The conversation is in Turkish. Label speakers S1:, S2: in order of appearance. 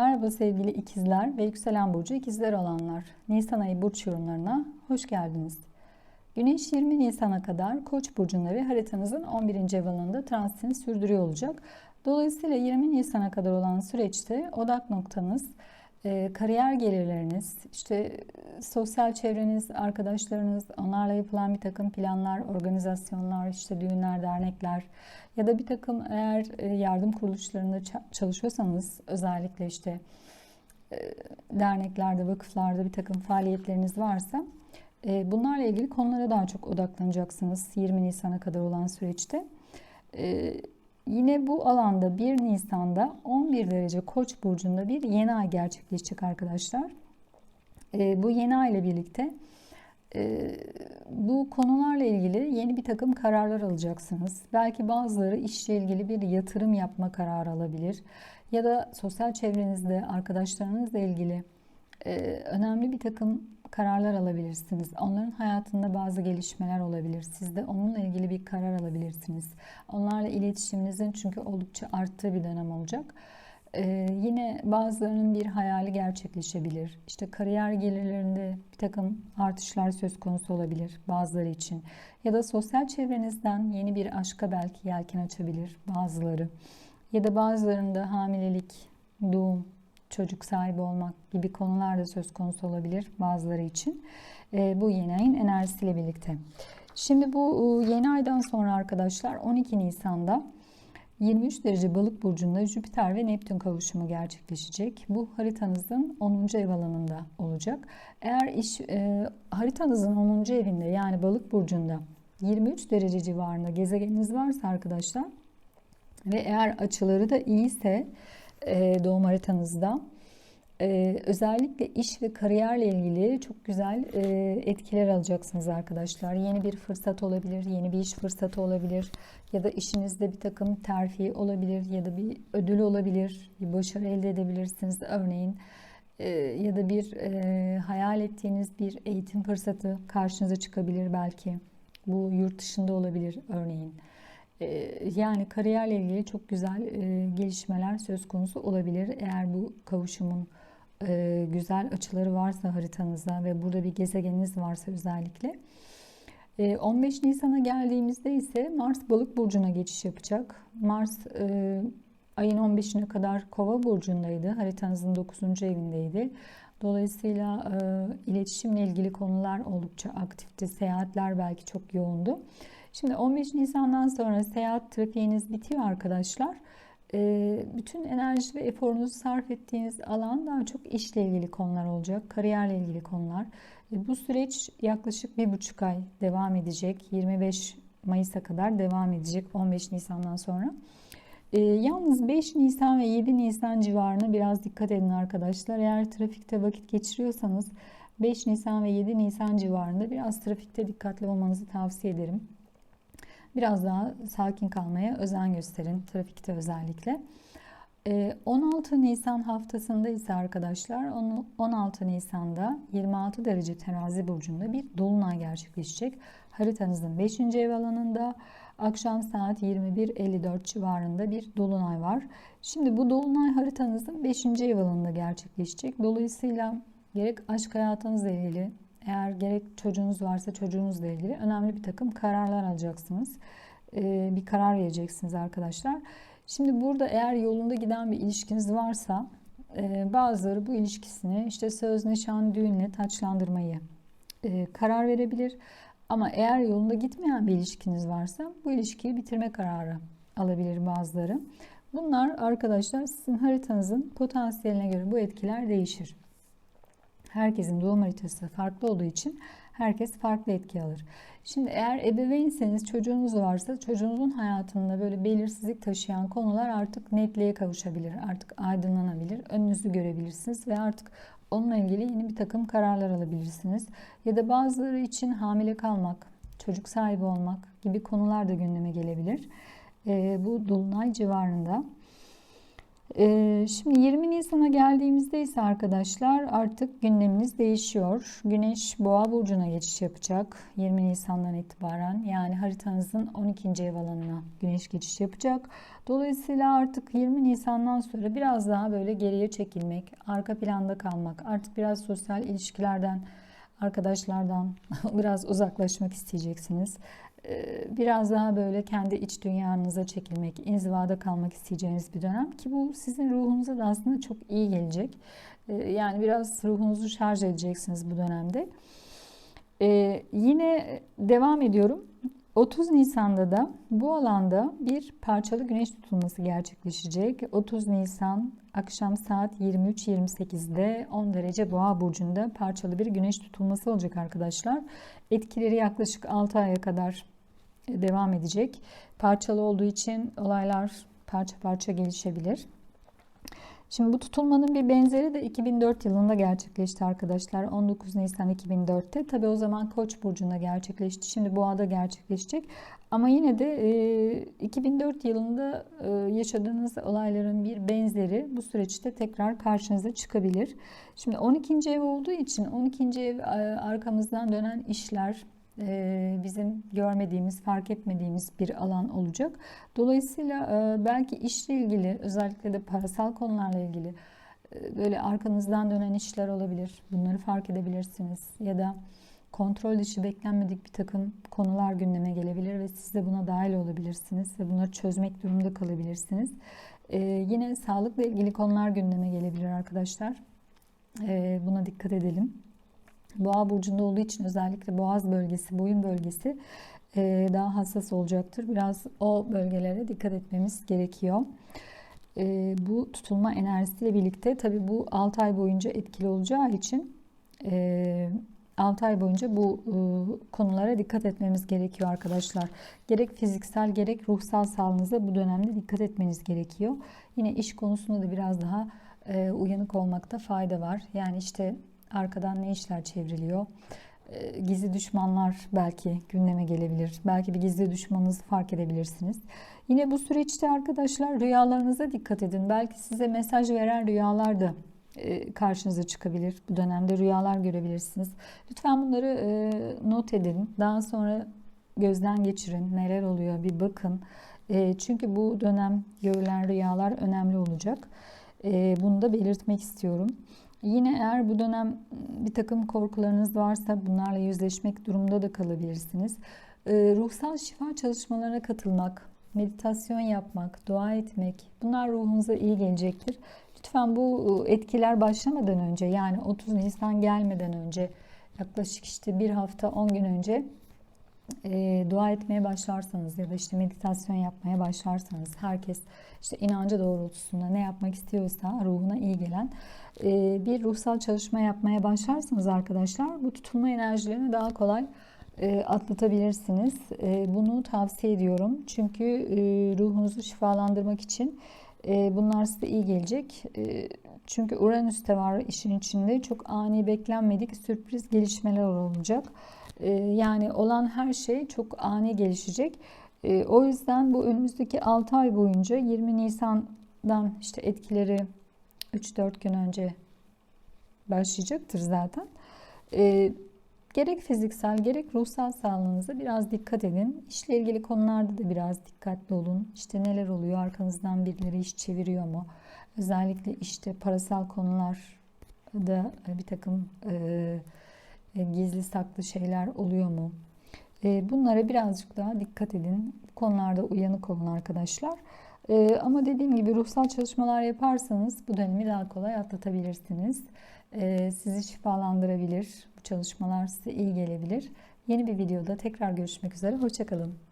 S1: Merhaba sevgili ikizler ve yükselen burcu ikizler olanlar. Nisan ayı burç yorumlarına hoş geldiniz. Güneş 20 Nisan'a kadar Koç burcunda ve haritanızın 11. ev alanında transitini sürdürüyor olacak. Dolayısıyla 20 Nisan'a kadar olan süreçte odak noktanız e, kariyer gelirleriniz, işte e, sosyal çevreniz, arkadaşlarınız, onlarla yapılan bir takım planlar, organizasyonlar, işte düğünler, dernekler ya da bir takım eğer e, yardım kuruluşlarında çalışıyorsanız özellikle işte derneklerde, vakıflarda bir takım faaliyetleriniz varsa bunlarla ilgili konulara daha çok odaklanacaksınız 20 Nisan'a kadar olan süreçte. Yine bu alanda 1 Nisan'da 11 derece Koç burcunda bir yeni ay gerçekleşecek arkadaşlar. E, bu yeni ay ile birlikte e, bu konularla ilgili yeni bir takım kararlar alacaksınız. Belki bazıları işle ilgili bir yatırım yapma kararı alabilir. Ya da sosyal çevrenizde arkadaşlarınızla ilgili e, önemli bir takım kararlar alabilirsiniz. Onların hayatında bazı gelişmeler olabilir. Siz de onunla ilgili bir karar alabilirsiniz. Onlarla iletişiminizin çünkü oldukça arttığı bir dönem olacak. Ee, yine bazılarının bir hayali gerçekleşebilir. İşte kariyer gelirlerinde bir takım artışlar söz konusu olabilir bazıları için. Ya da sosyal çevrenizden yeni bir aşka belki yelken açabilir bazıları. Ya da bazılarında hamilelik, doğum, çocuk sahibi olmak gibi konular da söz konusu olabilir bazıları için. E, bu yeni ayın enerjisiyle birlikte. Şimdi bu e, yeni aydan sonra arkadaşlar 12 Nisan'da 23 derece balık burcunda Jüpiter ve Neptün kavuşumu gerçekleşecek. Bu haritanızın 10. ev alanında olacak. Eğer iş e, haritanızın 10. evinde yani balık burcunda 23 derece civarında gezegeniniz varsa arkadaşlar ve eğer açıları da iyiyse e, doğum haritanızda. E, özellikle iş ve kariyerle ilgili çok güzel e, etkiler alacaksınız arkadaşlar. Yeni bir fırsat olabilir, yeni bir iş fırsatı olabilir ya da işinizde bir takım terfi olabilir ya da bir ödül olabilir, bir başarı elde edebilirsiniz örneğin ya da bir hayal ettiğiniz bir eğitim fırsatı karşınıza çıkabilir belki. Bu yurt dışında olabilir örneğin. Ee, yani kariyerle ilgili çok güzel e, gelişmeler söz konusu olabilir. Eğer bu kavuşumun e, güzel açıları varsa haritanızda ve burada bir gezegeniniz varsa özellikle. 15 e, Nisan'a geldiğimizde ise Mars balık burcuna geçiş yapacak. Mars ayın 15'ine kadar kova burcundaydı. Haritanızın 9. evindeydi. Dolayısıyla iletişimle ilgili konular oldukça aktifti. Seyahatler belki çok yoğundu. Şimdi 15 Nisan'dan sonra seyahat trafiğiniz bitiyor arkadaşlar. Ee, bütün enerji ve eforunuzu sarf ettiğiniz alan daha çok işle ilgili konular olacak. Kariyerle ilgili konular. Ee, bu süreç yaklaşık bir buçuk ay devam edecek. 25 Mayıs'a kadar devam edecek 15 Nisan'dan sonra. E, yalnız 5 Nisan ve 7 Nisan civarına biraz dikkat edin arkadaşlar. Eğer trafikte vakit geçiriyorsanız 5 Nisan ve 7 Nisan civarında biraz trafikte dikkatli olmanızı tavsiye ederim. Biraz daha sakin kalmaya özen gösterin trafikte özellikle. 16 ee, Nisan haftasında ise arkadaşlar 16 Nisan'da 26 derece terazi burcunda bir dolunay gerçekleşecek. Haritanızın 5. ev alanında akşam saat 21.54 civarında bir dolunay var. Şimdi bu dolunay haritanızın 5. ev alanında gerçekleşecek. Dolayısıyla gerek aşk hayatınızla ilgili eğer gerek çocuğunuz varsa çocuğunuzla ilgili önemli bir takım kararlar alacaksınız. Ee, bir karar vereceksiniz arkadaşlar. Şimdi burada eğer yolunda giden bir ilişkiniz varsa e, bazıları bu ilişkisini işte söz, nişan, düğünle taçlandırmayı e, karar verebilir. Ama eğer yolunda gitmeyen bir ilişkiniz varsa bu ilişkiyi bitirme kararı alabilir bazıları. Bunlar arkadaşlar sizin haritanızın potansiyeline göre bu etkiler değişir. Herkesin doğum haritası farklı olduğu için herkes farklı etki alır. Şimdi eğer ebeveynseniz çocuğunuz varsa çocuğunuzun hayatında böyle belirsizlik taşıyan konular artık netliğe kavuşabilir. Artık aydınlanabilir. Önünüzü görebilirsiniz ve artık onunla ilgili yeni bir takım kararlar alabilirsiniz. Ya da bazıları için hamile kalmak, çocuk sahibi olmak gibi konular da gündeme gelebilir. E, bu dolunay civarında. Ee, Şimdi 20 Nisan'a geldiğimizde ise arkadaşlar artık gündemimiz değişiyor. Güneş Boğa burcuna geçiş yapacak 20 Nisan'dan itibaren. Yani haritanızın 12. ev alanına Güneş geçiş yapacak. Dolayısıyla artık 20 Nisan'dan sonra biraz daha böyle geriye çekilmek, arka planda kalmak, artık biraz sosyal ilişkilerden, arkadaşlardan biraz uzaklaşmak isteyeceksiniz. Ee, biraz daha böyle kendi iç dünyanıza çekilmek, inzivada kalmak isteyeceğiniz bir dönem ki bu sizin ruhunuza da aslında çok iyi gelecek. Ee, yani biraz ruhunuzu şarj edeceksiniz bu dönemde. Ee, yine devam ediyorum. 30 Nisan'da da bu alanda bir parçalı güneş tutulması gerçekleşecek. 30 Nisan akşam saat 23.28'de 10 derece boğa burcunda parçalı bir güneş tutulması olacak arkadaşlar. Etkileri yaklaşık 6 aya kadar devam edecek. Parçalı olduğu için olaylar parça parça gelişebilir. Şimdi bu tutulmanın bir benzeri de 2004 yılında gerçekleşti arkadaşlar. 19 Nisan 2004'te. Tabi o zaman Koç burcunda gerçekleşti. Şimdi Boğa'da gerçekleşecek. Ama yine de 2004 yılında yaşadığınız olayların bir benzeri bu süreçte tekrar karşınıza çıkabilir. Şimdi 12. ev olduğu için 12. ev arkamızdan dönen işler, bizim görmediğimiz, fark etmediğimiz bir alan olacak. Dolayısıyla belki işle ilgili, özellikle de parasal konularla ilgili böyle arkanızdan dönen işler olabilir. Bunları fark edebilirsiniz. Ya da kontrol dışı beklenmedik bir takım konular gündeme gelebilir ve siz de buna dahil olabilirsiniz ve bunları çözmek durumunda kalabilirsiniz. Yine sağlıkla ilgili konular gündeme gelebilir arkadaşlar. Buna dikkat edelim. Boğa burcunda olduğu için özellikle boğaz bölgesi, boyun bölgesi e, daha hassas olacaktır. Biraz o bölgelere dikkat etmemiz gerekiyor. E, bu tutulma enerjisiyle birlikte tabi bu 6 ay boyunca etkili olacağı için 6 e, ay boyunca bu konulara dikkat etmemiz gerekiyor arkadaşlar. Gerek fiziksel gerek ruhsal sağlığınıza bu dönemde dikkat etmeniz gerekiyor. Yine iş konusunda da biraz daha uyanık olmakta fayda var. Yani işte Arkadan ne işler çevriliyor? Ee, gizli düşmanlar belki gündeme gelebilir. Belki bir gizli düşmanınızı fark edebilirsiniz. Yine bu süreçte arkadaşlar rüyalarınıza dikkat edin. Belki size mesaj veren rüyalar da e, karşınıza çıkabilir. Bu dönemde rüyalar görebilirsiniz. Lütfen bunları e, not edin. Daha sonra gözden geçirin. Neler oluyor bir bakın. E, çünkü bu dönem görülen rüyalar önemli olacak. Bunu da belirtmek istiyorum. Yine eğer bu dönem bir takım korkularınız varsa bunlarla yüzleşmek durumunda da kalabilirsiniz. Ee, ruhsal şifa çalışmalarına katılmak, meditasyon yapmak, dua etmek bunlar ruhunuza iyi gelecektir. Lütfen bu e, etkiler başlamadan önce yani 30 Nisan gelmeden önce yaklaşık işte bir hafta 10 gün önce e, dua etmeye başlarsanız ya da işte meditasyon yapmaya başlarsanız herkes işte inancı doğrultusunda ne yapmak istiyorsa ruhuna iyi gelen e, bir ruhsal çalışma yapmaya başlarsanız arkadaşlar bu tutulma enerjilerini daha kolay e, atlatabilirsiniz. E, bunu tavsiye ediyorum. Çünkü e, ruhunuzu şifalandırmak için e, bunlar size iyi gelecek. E, çünkü Uranüs'te var işin içinde çok ani beklenmedik sürpriz gelişmeler olacak. Ee, yani olan her şey çok ani gelişecek. Ee, o yüzden bu önümüzdeki 6 ay boyunca 20 Nisan'dan işte etkileri 3-4 gün önce başlayacaktır zaten. Ee, gerek fiziksel gerek ruhsal sağlığınıza biraz dikkat edin. İşle ilgili konularda da biraz dikkatli olun. İşte neler oluyor arkanızdan birileri iş çeviriyor mu? Özellikle işte parasal konular da bir takım e, gizli saklı şeyler oluyor mu? E, bunlara birazcık daha dikkat edin. Bu konularda uyanık olun arkadaşlar. E, ama dediğim gibi ruhsal çalışmalar yaparsanız bu dönemi daha kolay atlatabilirsiniz. Sizi şifalandırabilir. Bu çalışmalar size iyi gelebilir. Yeni bir videoda tekrar görüşmek üzere. Hoşçakalın.